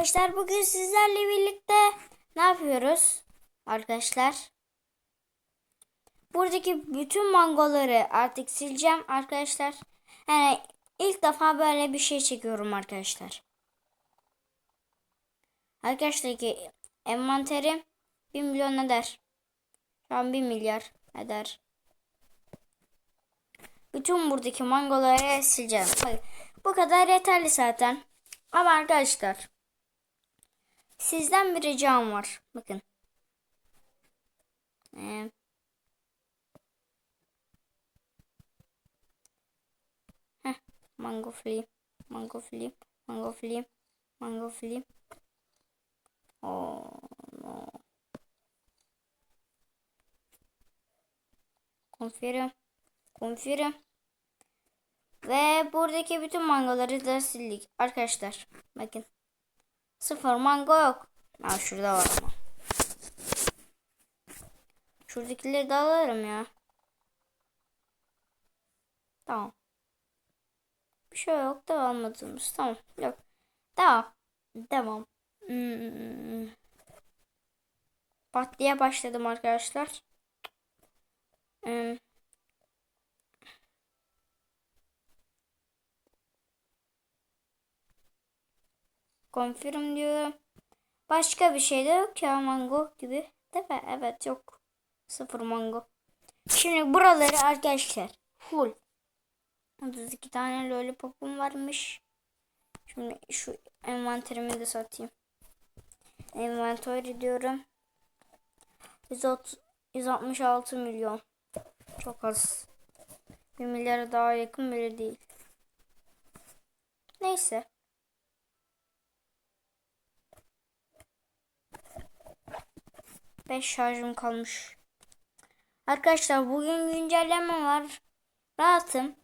Arkadaşlar bugün sizlerle birlikte ne yapıyoruz? Arkadaşlar. Buradaki bütün mangoları artık sileceğim arkadaşlar. Yani ilk defa böyle bir şey çekiyorum arkadaşlar. Arkadaşlar ki envanterim 1 milyon eder. Şu an 1 milyar eder. Bütün buradaki mangoları sileceğim. Bu kadar yeterli zaten. Ama arkadaşlar sizden bir ricam var. Bakın. Ee, heh, mango flea, mango flea, mango flea, mango flea. Oh no. Confirm. Ve buradaki bütün mangoları da sildik. Arkadaşlar bakın. Sıfır mango yok. Ha şurada var ama. Şuradakileri de alırım ya. Tamam. Bir şey yok da almadığımız. Tamam. Yok. Devam. Devam. Hmm. Pat diye başladım arkadaşlar. Hmm. Confirm diyorum. Başka bir şey de yok ya mango gibi. Değil mi? Evet yok. Sıfır mango. Şimdi buraları arkadaşlar full. 32 tane lollipopum varmış. Şimdi şu envanterimi de satayım. Envanter diyorum. 130, 166 milyon. Çok az. 1 milyara daha yakın bile değil. Neyse. 5 şarjım kalmış. Arkadaşlar bugün güncelleme var. Rahatım.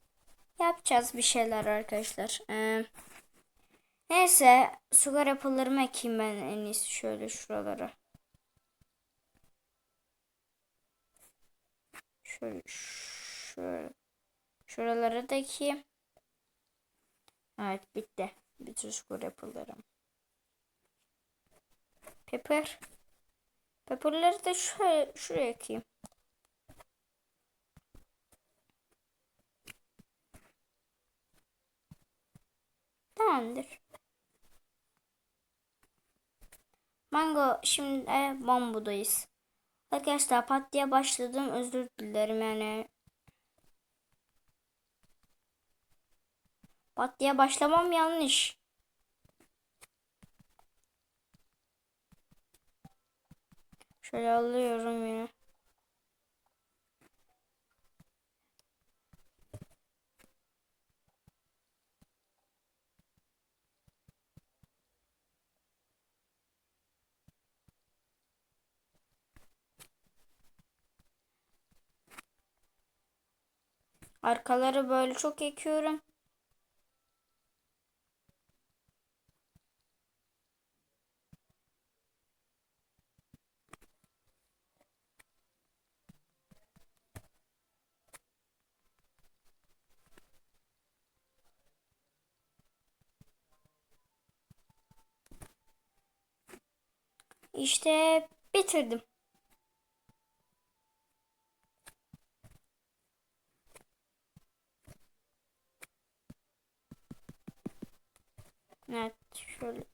Yapacağız bir şeyler arkadaşlar. Ee, neyse sugar apple'larımı ekeyim ben en iyisi şöyle şuralara. Şöyle şöyle. Şuralara da ekeyim. Evet bitti. Bütün sugar apple'larım. Pepper. Pepper'ları da şuraya, şuraya ekeyim. Tamamdır. Mango şimdi bambudayız. Arkadaşlar pat diye başladım. Özür dilerim yani. Pat diye başlamam yanlış. Şöyle alıyorum yine. Arkaları böyle çok ekiyorum. İşte bitirdim. Evet şöyle.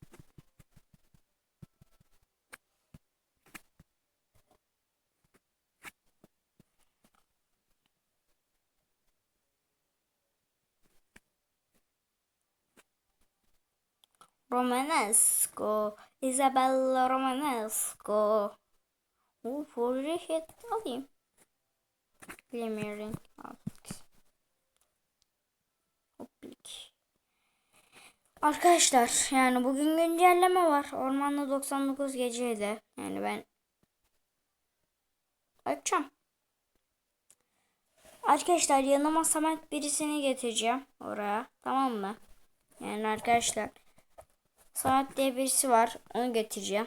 Romanesco. Isabella Romanesco. Bu proje hit alayım. Bilemiyorum. Hoplik. Arkadaşlar yani bugün güncelleme var. Ormanda 99 geceydi. Yani ben açacağım. Arkadaşlar yanıma Samet birisini getireceğim oraya. Tamam mı? Yani arkadaşlar Samet diye birisi var. Onu getireceğim.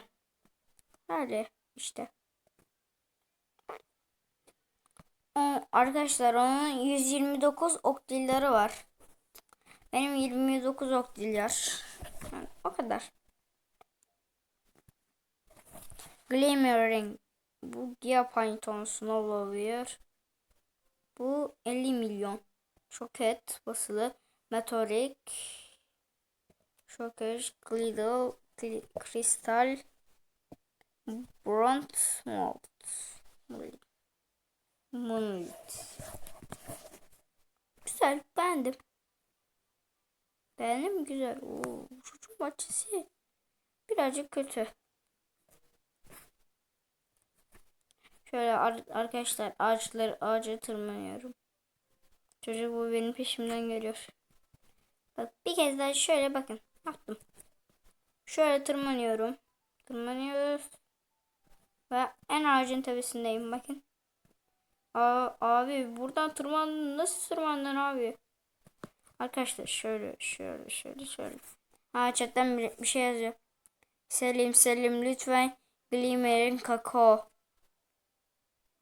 Öyle işte. O, arkadaşlar onun 129 oktilleri var. Benim 29 oktilyar. Yani o kadar. Glimmering. Bu Diaphantom Snow olabilir. Bu 50 milyon. Şoket basılı. Meteorik. Şoket. Gliddle. Gli- Kristal. Bronze Malt. Moonlit. Güzel. Beğendim. Beğendim? Güzel. Oo, çocuk bahçesi. Birazcık kötü. Şöyle ar- arkadaşlar ağaçları ağaca tırmanıyorum. Çocuk bu benim peşimden geliyor. Bak bir kez daha şöyle bakın. Yaptım. Şöyle tırmanıyorum. Tırmanıyoruz. Ve en ağacın tepesindeyim bakın. Aa, abi buradan tırman nasıl tırmandın abi? Arkadaşlar şöyle şöyle şöyle şöyle. Ha chatten bir, bir şey yazıyor. Selim Selim lütfen Glimmer'in kakao.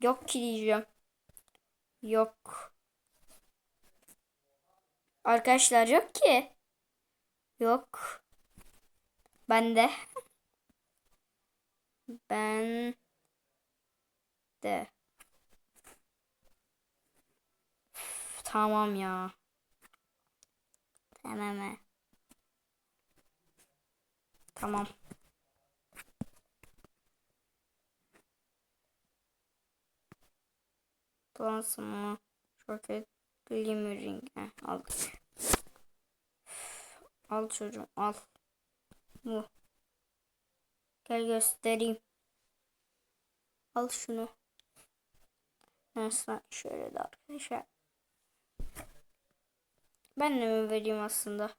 Yok ki diyeceğim. Yok. Arkadaşlar yok ki. Yok. Ben de. Ben de. Üf, Tamam ya. Tamam. Tamam. Lansımı. Rocket Glimmering. Aldık. Al çocuğum al. Bu. Gel göstereyim. Al şunu. Nasıl şöyle de arkadaşlar. Ben de mi vereyim aslında?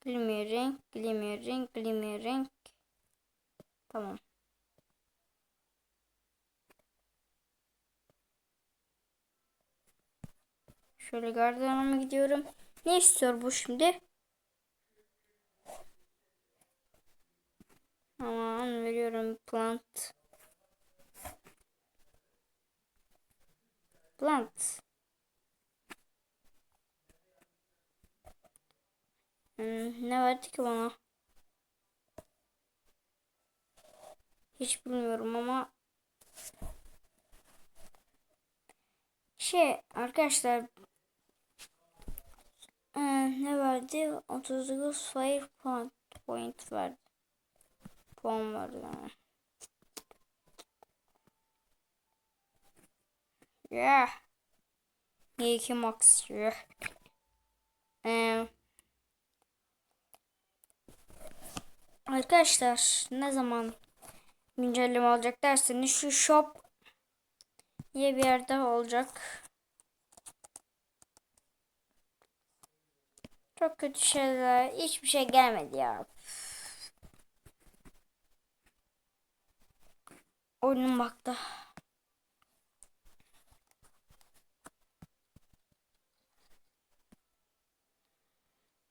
Glimmering, glimmering, glimmering. Tamam. Şöyle gardiyanıma gidiyorum. Ne istiyor bu şimdi? Aman veriyorum plant. Plant. Hmm, ne verdi ki bana? Hiç bilmiyorum ama şey arkadaşlar ee, ne verdi? 39 fire point, point verdi. Puan verdi yani. Yeah. Niye ki max yeah. Ee, arkadaşlar ne zaman güncelleme olacak derseniz şu shop diye bir yerde olacak. Çok kötü şeyler. Hiçbir şey gelmedi ya. Oyunum baktı.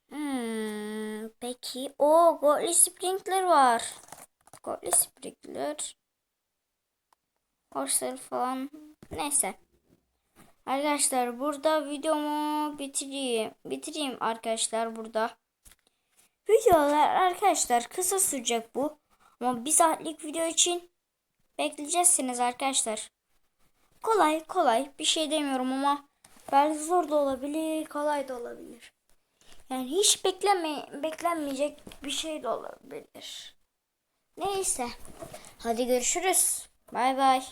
Hmm, peki. O Godly Sprinkler var. Godly Sprinkler. Horser falan. Neyse. Arkadaşlar burada videomu bitireyim. Bitireyim arkadaşlar burada. Videolar arkadaşlar kısa sürecek bu. Ama bir saatlik video için bekleyeceksiniz arkadaşlar. Kolay kolay bir şey demiyorum ama belki zor da olabilir, kolay da olabilir. Yani hiç bekleme, beklenmeyecek bir şey de olabilir. Neyse. Hadi görüşürüz. Bay bay.